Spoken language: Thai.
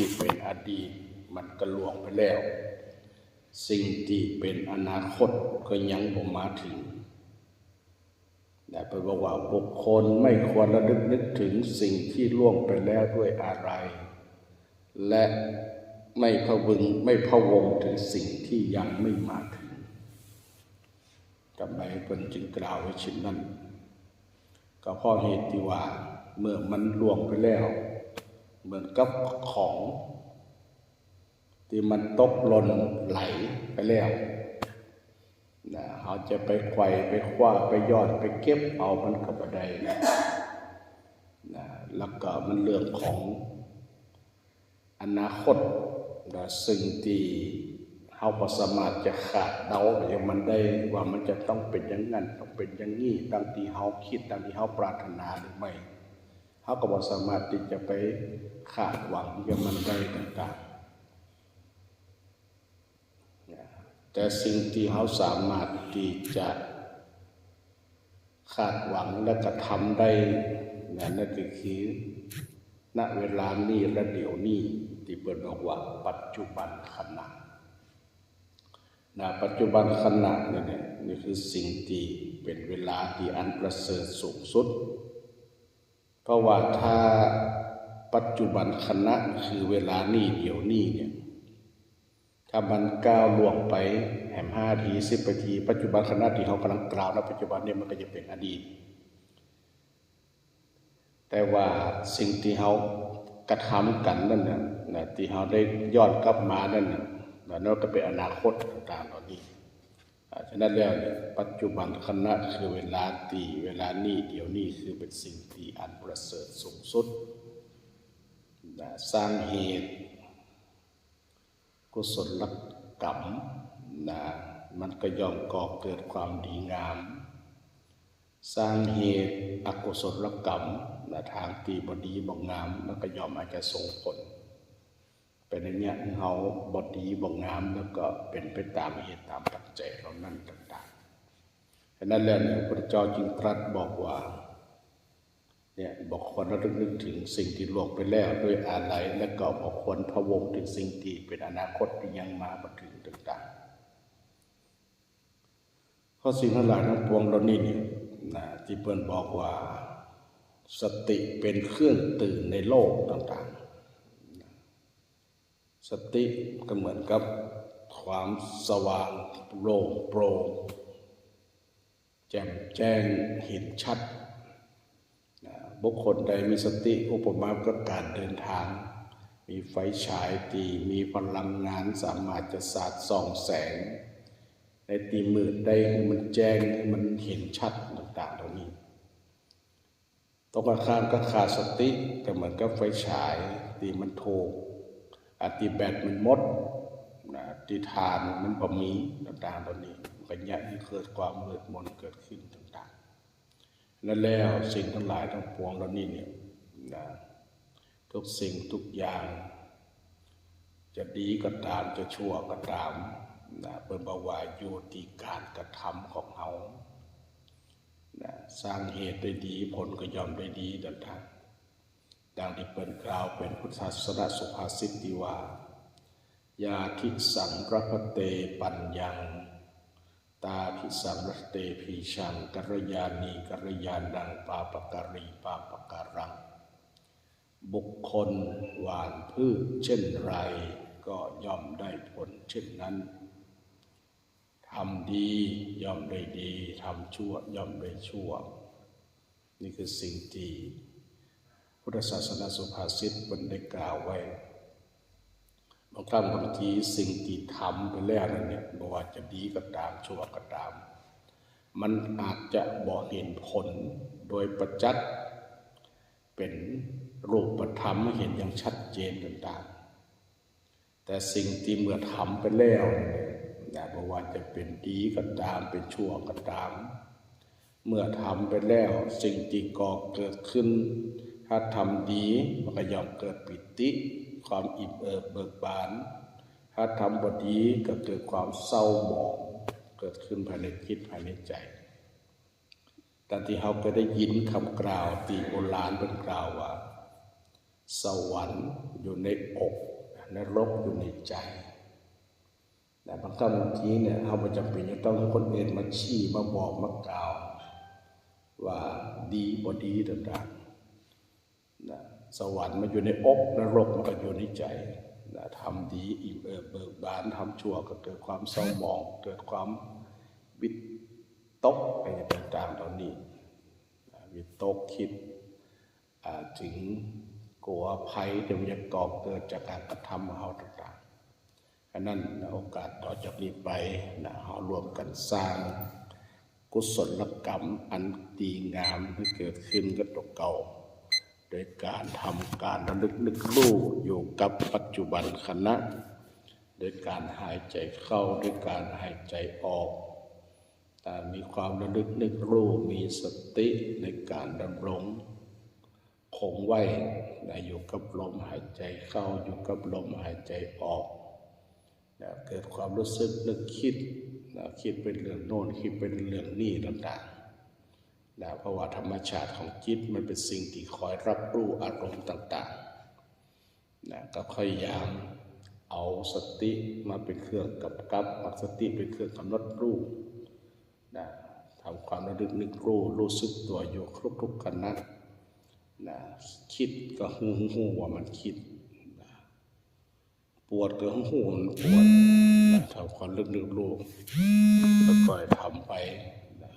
ที่เป็นอดีต มันก็ล่วงไปแล้ว สิ่งที่เป็นอนาคตก็ยังบ่มาถึงแต่ไปบอกว่าบุคคลไม่ควรระลึกนึกถึงสิ่งที่ล่วงไปแล้วด้วยอะไร และไม่พะวึงไม่พะวงถึงสิ่งที่ยังไม่มาถึงทำไมเพิ่นจึงกล่าวไว้เช่นนั้น ก็เพราะเหตุที่ว่าเมื่อมันล่วงไปแล้ว เหมือนกับของ ที่มันตกหล่นไหลไปแล้วนะเขาจะไปไขว่ไปคว้าไปยอดไปเก็บเอามันก็บ่ได้นะแล้วก็มันเรื่องของอนาคตนะสิ่งที่เขาก็สมารถจะขาดเดาอย่างมันได้ว่ามันจะต้องเป็นอย่างนั้นต้องเป็นอย่างนี้ดังที่เขาคิดดังที่เขาปรารถนาหรือไม่ เขาก็บ่สามารถที่จะไปขาดหวังอย่มันได้ต่างๆ แต่สิ่งที่เขาสามารถที่จะคาดหวังและกระทำได้นั่นก็คือณเวลานี้และเดี๋ยวนี้ที่เปิดบอกว่าปัจจุบันขณะนะปัจจุบันขณะนี่นี่ยนี่คือสิ่งที่เป็นเวลาที่อันประเสริฐสูงสุด เพราะว่าถ้าปัจจุบันขณะคือเวลานี้เดี๋ยวนี้เนี่ยถ้ามันก้าวล่วงไปแหมห้าทีสิบนาที ปัจจุบันขณะที่เขากำลังกล่าวณปัจจุบันเนี่ยมันก็จะเป็นอดีต แต่ว่าสิ่งที่เขากระทำกันนั่นน่ะนะที่เขาได้ย้อนกลับมานั่นน่ะนะนั่นก็เป็นอนาคตต่างๆเหล่านี้อ่ ฉะนั้นแล้วเนี่ยปัจจุบันขณะคือเวลาตีเวลานี้เดี๋ยวนี้คือเป็นสิ่งที่อันประเสริฐสูงสุดสร้างเหตุ กุศลกรรมนะมันก็ย่อมก่อเกิดความดีงาม สร้างเหตุอกุศลกรรมนะทางตีบดีบงงามแล้วก็ย่อมอาจจะส่งผล เป็นอย่างเนี้ยเขาบดีบงงามแล้วก็เป็นไปตามเหตุตามปัจจัยเหล่านั้นต่างๆฉะนั้นแล้วเนี่ยพระเจ้าจึงตรัสบอกว่าเนี่ยบอกควรระลึกนึกถึงสิ่งที่ล่วงไปแล้วด้วยอะไรและก็บอกควรพะวงถึงสิ่งที่เป็นอนาคตที่ยังมาบัถึงต่างๆข้อสิ่งทั้งหลายทั้งปวงเหล่านี้เนี่ยนะที่เพิ่นบอกว่า สติเป็นเครื่องตื่นในโลกต่างๆ สติก็เหมือนกับความสว่างโปร่งโปร่งแจ่มแจ้งเห็นชัด บุคคลใดมีสติอุปมาก็การเดินทาง มีไฟฉายตีมีพลังงานสามารถจะสาดส่องแสง ในตีมืดได้ให้มันแจ้งให้มันเห็นชัดต่างๆเหล่านี้ตรงกันข้ามก็ขาดสติก็เหมือนกับไฟฉายตีมันโท อติแบตมันมดนะติทานมันบ่มีต่างๆเหล่านี้มันก็ยัให้เกิดความมืดมนเกิดขึ้นต่างๆนั่นแล้วสิ่งทั้งหลายทั้งปวงเหล่านี้เนี่ยนะทุกสิ่งทุกอย่าง จะดีก็ตามจะชั่วก็ตามนะเปิดบอกว่าอยู่ที่การกระทำของเขานะสร้างเหตุได้ดีผลก็ยอมได้ดีดังทัน ดังที่เปิดกล่าวเป็นพุทธศาสนาสุภาษิตที่ว่ายาทิสังรพเตปัญญัง ตาพิสังรเตพีชังกัรยานีกัรยานังปาปการีปาปการัง บุคคลหวานพืชเช่นไร ก็ย่อมได้ผลเช่นนั้นทำดีย่อมได้ดีทำชั่วย่อมได้ชั่ว นี่คือสิ่งที่ พุทธศาสนาสุภาษิตบนได้กล่าวไว้บางครั้งบางทีสิ่งที่ทำไปแล้วนั่นเนี่ยบว่าจะดีก็ตามชั่วก็ตาม มันอาจจะบอกเห็นผลโดยประจักษ์เป็นรูปธรรมเห็นอย่างชัดเจนต่างๆ แต่สิ่งที่เมื่อทำไปแล้วเนี่บอกว่าจะเป็นดีก็ตามเป็นชั่วก็ตาม เมื่อทำไปแล้วสิ่งที่ก่อเกิดขึ้น ถ้าทำดีมันก็ย่อมเกิดปิติ ความอิ่มเอิบเบิกบาน ถ้าทำบดีก็เกิดความเศร้าหมอง เกิดขึ้นภายในจิตภายในใจแต่ที่เขาก็ได้ยินคำกล่าวตีโบราณเป็นกล่าวว่า สวรรค์อยู่ในอกนรกอยู่ในใจแต่บางครั้งบางทีเนี่ยเราไม่จำเป็นจะต้องให้คนอื่นมาชี้มาบอกมากล่าว ว่าดีบ่ดีต่างๆ นะสวรรค์มันอยู่ในอกนรกมันก็อยู่ในใจนะทำดีอิ่มเอิบเบิกบานทำชั่วก็เกิดความเศร้าหมอง เกิดความวิตกอะไรต่างๆเหล่านี้นะวิตกคิดถึงกลัวภัยที่มันจะก่อเกิดจากการกระทำของเราต่างๆอันนั้นนะโอกาสต่อจากนี้ไปนะเรารวมกันสร้างกุศลกรรมอันดีงามที่เกิดขึ้นกับตัวเก่า โดยการทำการระลึกนึกรู้อยู่กับปัจจุบันขณะโดยการหายใจเข้าด้วยการหายใจออกแต่มีความระลึกนึกรู้มีสติในการดำรงคงไว้นอยู่กับลมหายใจเข้าอยู่กับลมหายใจออกเกิดความรู้สึกนึกคิดคิดเป็นเรื่องโน้นคิดเป็นเรื่องนี่ต่างๆ นะเพราะว่าธรรมชาติของจิตมันเป็นสิ่งที่คอยรับรู้อารมณ์ต่างๆนะก็พยายามเอาสติมาเป็นเครื่องกับกับเอาสติเป็นเครื่องกำหนดรู้นะทำความระลึกนึกรู้รู้สึกตัวอยู่ครบทุกขณะนะคิดก็หูหูว่ามันคิดปวดก็หูมันปวดนะทำความลึกๆลูกแล้วก็ทำไปนะ